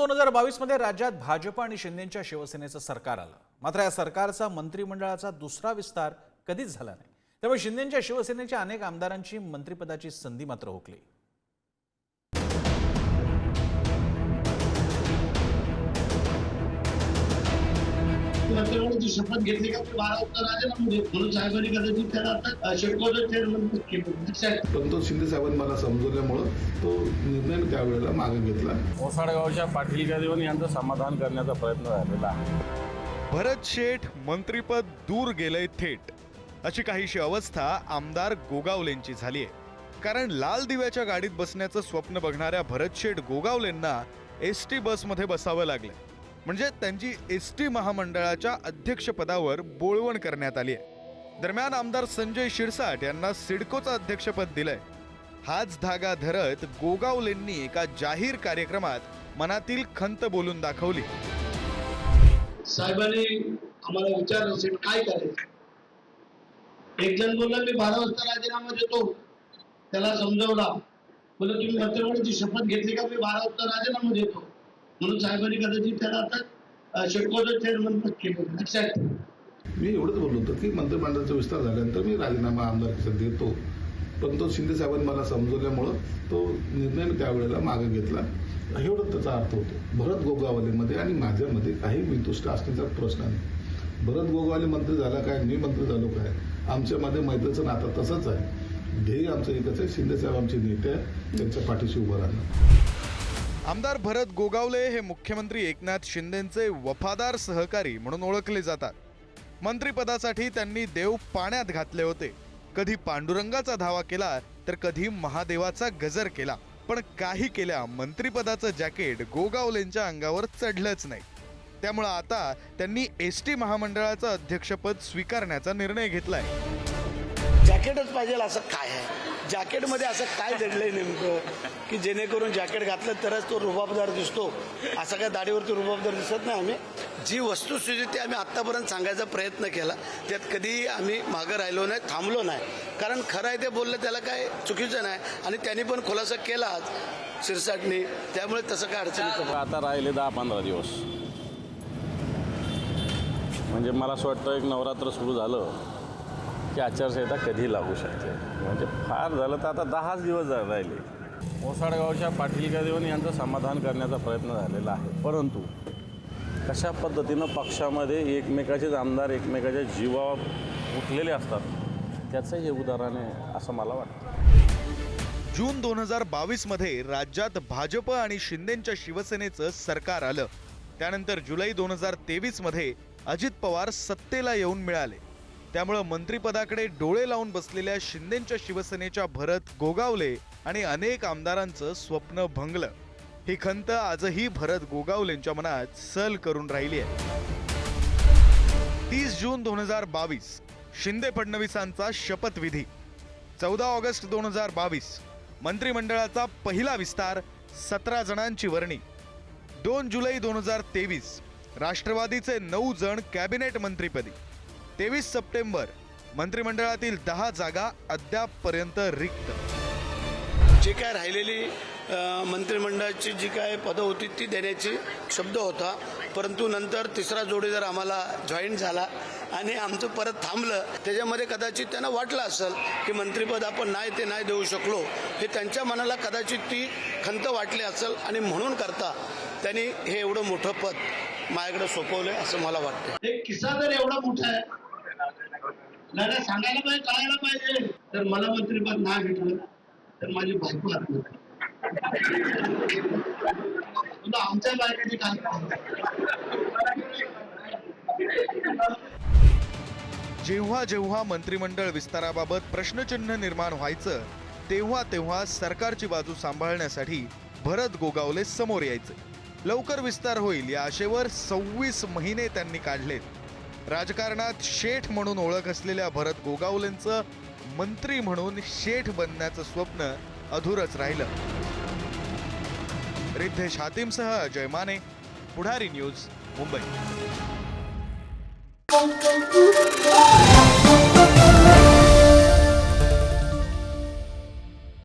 दोन हजार बावीसमध्ये राज्यात भाजप आणि शिंदेच्या शिवसेनेचं सरकार आलं. मात्र या सरकारचा मंत्रिमंडळाचा दुसरा विस्तार कधीच झाला नाही. त्यामुळे शिंदेच्या शिवसेनेच्या अनेक आमदारांची मंत्रिपदाची संधी मात्र हुकली. मंत्रिमंडळाची शपथ घेतली का? ते बारा वाजता राजीनामा देत म्हणून साहेबांनी कदाचित त्याला आता शेडकोचं चेअरमन केलं लक्षात पण तो शिंदे साहेबांनी मला समजवल्यामुळं तो निर्णय त्यावेळेला मागे घेतला. ओसाडगावच्या देऊन यांचं समाधान करण्याचा प्रयत्न झालेला आहे. भरत शेठ मंत्रीपद दूर गेलंय थेट. अशी काहीशी अवस्था आमदार गोगावलेंची झालीय. कारण लाल दिव्याच्या गाडीत बसण्याचं स्वप्न बघणाऱ्या भरत शेठ गोगावलेंना एस टी बसमध्ये बसावं लागलं म्हणजे त्यांची एस टी महामंडळाच्या अध्यक्षपदावर बोळवण करण्यात आली आहे. दरम्यान आमदार संजय शिरसाट यांना सिडकोचं अध्यक्षपद दिलंय. हाच धागा धरत गोगावलेंनी एका जाहीर कार्यक्रमात मनातील खंत बोलून दाखवली. साहेबांनी आम्हाला विचारलं असेल काय करायचं? एक जण बोलला मी बारा वाजता राजीनामा देतो. त्याला समजवला. बोललो तुम्ही मंत्रिमंडळाची शपथ घेतली का? मी बारा वाजता राजीनामा देतो. म्हणून साहेबांनी कदाचित त्याला आता शेडकोचं चेअरमन केलं. लक्षात मी एवढंच बोललो होतो की मंत्रिमंडळाचा विस्तार झाल्यानंतर मी राजीनामा आमदार देतो. पण तो शिंदे साहेबांनी मला समजवल्यामुळं तो निर्णय मी त्यावेळेला मागे घेतला. एवढंच त्याचा अर्थ होतो. भरत गोगावलेमध्ये आणि माझ्यामध्ये काही वितुष्ट असण्याचा प्रश्न नाही. भरत गोगावले मंत्री झाला काय मी मंत्री झालो काय? आमच्यामध्ये मैत्रीचं नातं तसंच आहे. ध्येय आमचं एकच आहे. शिंदे साहेब आमचे नेते आहेत. त्यांच्या पाठीशी उभं राहणं. आमदार भरत गोगावले हे मुख्यमंत्री एकनाथ शिंदेचे वफादार सहकारी म्हणून ओळखले जातात. मंत्रिपदासाठी त्यांनी देव पाण्यात घातले होते. कधी पांडुरंगाचा धावा केला तर कधी महादेवाचा गजर केला. पण काही केल्या मंत्रिपदाचं जॅकेट गोगावलेंच्या अंगावर चढलंच नाही. त्यामुळं आता त्यांनी एस टी महामंडळाचं अध्यक्षपद स्वीकारण्याचा निर्णय घेतलाय. जॅकेटच पाहिजे असं काय आहे? जॅकेटमध्ये असं काय दडलंय नेमकं? की जेणेकरून जॅकेट घातलं तरच तो रुबाबदार दिसतो. असं काय दाढीवरती रुबाबदार दिसत नाही आम्ही. जी वस्तुस्थिती आम्ही आत्तापर्यंत सांगायचा प्रयत्न केला. त्यात कधीही आम्ही मागं राहिलो नाही थांबलो नाही. कारण खरं आहे ते बोललं त्याला काय चुकीचं नाही. आणि त्यांनी पण खुलासा केलाच शिरसाटनी. त्यामुळे तसं काय अडचण आता राहिले दहा पंधरा दिवस. म्हणजे मला असं वाटतं एक नवरात्र सुरू झालं. की आचारसंहिता कधी लागू शकते? म्हणजे फार झालं तर आता दहाच दिवस राहिले. ओसाडगावच्या पाटील देऊन यांचं समाधान करण्याचा प्रयत्न झालेला आहे. परंतु कशा पद्धतीनं पक्षामध्ये एकमेकाचेच आमदार एकमेकाच्या जीवावर उठलेले असतात त्याचं हे उदाहरण आहे असं मला वाटतं. जून दोन हजार बावीसमध्ये राज्यात भाजप आणि शिंदेच्या शिवसेनेचं सरकार आलं. त्यानंतर जुलै दोन हजार तेवीसमध्ये अजित पवार सत्तेला येऊन मिळाले. त्यामुळं मंत्रिपदाकडे डोळे लावून बसलेल्या शिंदेच्या शिवसेनेच्या भरत गोगावले आणि अनेक आमदारांचं स्वप्न भंगलं. ही खंत आजही भरत गोगावलेंच्या मनात सल करून राहिली आहे. तीस जून दोन हजार बावीस शिंदे फडणवीसांचा शपथविधी. चौदा ऑगस्ट दोन हजार बावीस मंत्रिमंडळाचा पहिला विस्तार सतरा जणांची वर्णी. दोन जुलै दोन हजार तेवीस राष्ट्रवादीचे नऊ जण कॅबिनेट मंत्रीपदी. तेवीस सप्टेंबर मंत्रिमंडळातील दहा जागा अद्यापपर्यंत रिक्त. जी काय राहिलेली मंत्रिमंडळाची जी काय पदं होती ती देण्याची शब्द होता. परंतु नंतर तिसरा जोडीदार आम्हाला जॉईन झाला आणि आमचं परत थांबलं त्याच्यामध्ये कदाचित त्यांना वाटलं असेल की मंत्रिपद आपण नाही ते नाही देऊ शकलो हे त्यांच्या मनाला कदाचित ती खंत वाटली असेल आणि म्हणून करता त्यांनी हे एवढं मोठं पद माझ्याकडे सोपवलंय असं मला वाटतं एक किस्सा जर एवढा मोठा आहे. नाही सांगायला पाहिजे कळायला पाहिजे. तर मला मंत्रीपद ना भेटलं तर माझी बायको आत्महत्या आमच्या बायकाची काय जेव्हा जेव्हा मंत्रिमंडळ विस्ताराबाबत प्रश्नचिन्ह निर्माण व्हायचं तेव्हा तेव्हा सरकारची बाजू सांभाळण्यासाठी भरत गोगावले समोर यायचे. लवकर विस्तार होईल या आशेवर सव्वीस महिने त्यांनी काढलेत. राजकारणात शेठ म्हणून ओळख असलेल्या भरत गोगावलेंचं मंत्री म्हणून शेठ बनण्याचं स्वप्न अधुरच राहिलं. रिद्धेश हातीमसह अजय माने पुढारी न्यूज मुंबई.